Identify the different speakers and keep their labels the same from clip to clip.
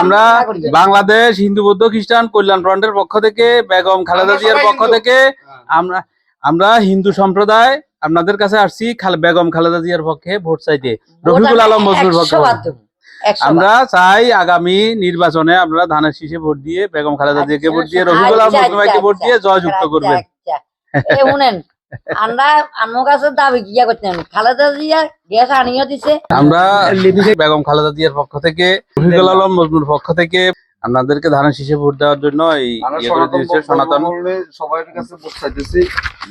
Speaker 1: আমরা বাংলাদেশ হিন্দু বৌদ্ধ খ্রিস্টান কল্যাণ ফ্রন্টের পক্ষ থেকে বেগম খালেদা জিয়ার পক্ষ থেকে হ্যাঁ। আমরা আমরা হিন্দু সম্প্রদায় আপনাদের কাছে আসছি বেগম খালেদা জিয়ার পক্ষে ভোট চাইতে রফিকুল আলম মজুর পক্ষে আমরা চাই আগামী নির্বাচনে আমরা ধানের শীষে ভোট দিয়ে বেগম খালেদা জিয়াকে আচ্ছা, ভোট দিয়ে রফিকুল আচ্ছা, আলম মজুর আচ্ছা, ভোট দিয়ে জয়যুক্ত করবেন
Speaker 2: আমরা আমার কাছে দাবি কি করতে আমি খালেদা জিয়া গ্যাস আনিয়ে দিছে
Speaker 1: আমরা খালেদা জিয়ার পক্ষ থেকে রফিকুল পক্ষ থেকে আপনাদেরকে ধানের শীষে ভোট দেওয়ার জন্য
Speaker 3: ইয়ে সনাতন সবার কাছে ভোট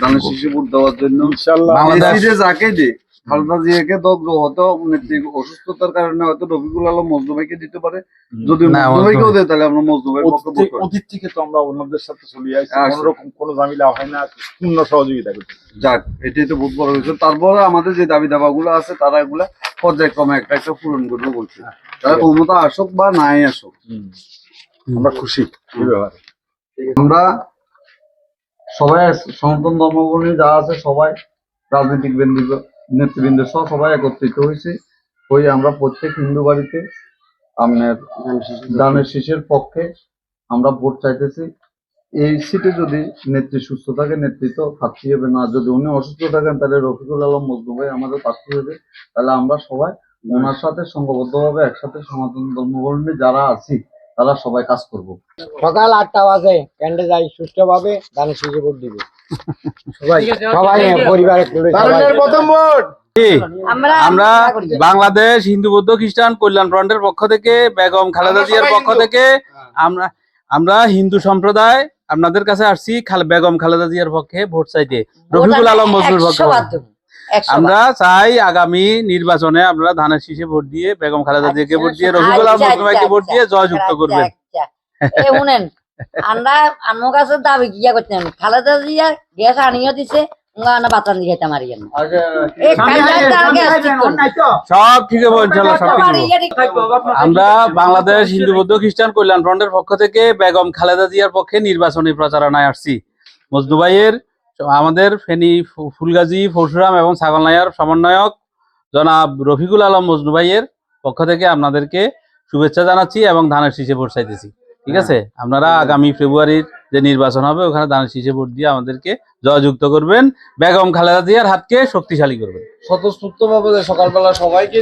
Speaker 3: ধানের শীষে ভোট দেওয়ার জন্য খালদা জিয়াকে দগ্ধ হতো নেত্রী অসুস্থতার কারণে হয়তো রফিকুল আলম মজনু ভাইকে দিতে পারে যদি মজনু ভাইকেও দেয় তাহলে আমরা মজনু ভাই অতীত থেকে তো আমরা অন্যদের সাথে চলে আসি কোনো রকম কোনো ঝামেলা হয় না পূর্ণ সহযোগিতা করি যাক এটাই তো বহুত বড় বিষয় তারপরে আমাদের যে দাবি দাবাগুলো আছে তারা এগুলো পর্যায়ক্রমে একটা একটা পূরণ করবে বলছে হ্যাঁ। তারা ক্ষমতা আসুক বা নাই আসুক আমরা খুশি আমরা সবাই সনাতন ধর্মাবলী যা আছে সবাই রাজনৈতিক কেন্দ্রিক নেতৃবৃন্দ সহ সবাই একত্রিত হয়েছে হয়ে আমরা প্রত্যেক হিন্দু বাড়িতে আপনার গ্রামের শীষের পক্ষে আমরা ভোট চাইতেছি এই সিটে যদি নেত্রী সুস্থ থাকে নেতৃত্ব প্রার্থী হবে না যদি উনি অসুস্থ থাকেন তাহলে রফিকুল আলম মজনু ভাই আমাদের প্রার্থী হবে তাহলে আমরা সবাই ওনার সাথে সঙ্গবদ্ধভাবে একসাথে সনাতন ধর্মাবলম্বী যারা আছি তারা সবাই কাজ করব
Speaker 4: সকাল আটটা বাজে ক্যান্ডে যাই সুষ্ঠুভাবে দানের শীষে ভোট দিবে
Speaker 1: আমরা বাংলাদেশ হিন্দু বৌদ্ধ খ্রিস্টান কল্যাণ ফ্রন্টের পক্ষ থেকে বেগম খালেদা জিয়ার পক্ষ থেকে হ্যাঁ। আমরা আমরা হিন্দু সম্প্রদায় আপনাদের কাছে আসছি বেগম খালেদা জিয়ার পক্ষে ভোট চাইতে রফিকুল আলম মজুর পক্ষে আমরা চাই আগামী নির্বাচনে আমরা ধানের শীষে ভোট দিয়ে বেগম খালেদা জিয়াকে আচ্ছা, ভোট দিয়ে রফিকুল আলম আচ্ছা, মজুর আচ্ছা, ভোট দিয়ে জয়যুক্ত করবেন
Speaker 2: আমরা কাছে দাবি করতে খালেদা জিয়া গ্যাস দিছে আচ্ছা,
Speaker 1: আচ্ছা। আমরা ইয়ে বাংলাদেশ হিন্দু বৌদ্ধ খ্রিস্টান কল্যাণ ফ্রন্টের পক্ষ থেকে বেগম খালেদা জিয়ার পক্ষে নির্বাচনী প্রচারণায় আসছি মজনু আমাদের ফেনী ফুলগাজী পরশুরাম এবং ছাগলনাইয়ার সমন্বয়ক জনাব রফিকুল আলম মজনু পক্ষ থেকে আপনাদেরকে শুভেচ্ছা জানাচ্ছি এবং ধানের শীষে বর্ষাইতেছি ঠিক আছে আপনারা হ্যাঁ। আগামী ফেব্রুয়ারির যে নির্বাচন হবে ওখানে দানের শীষে ভোট দিয়ে আমাদেরকে জয়যুক্ত করবেন বেগম খালেদা জিয়ার হাতকে শক্তিশালী করবেন স্বতঃস্ফূর্ত ভাবে সকালবেলা সবাইকে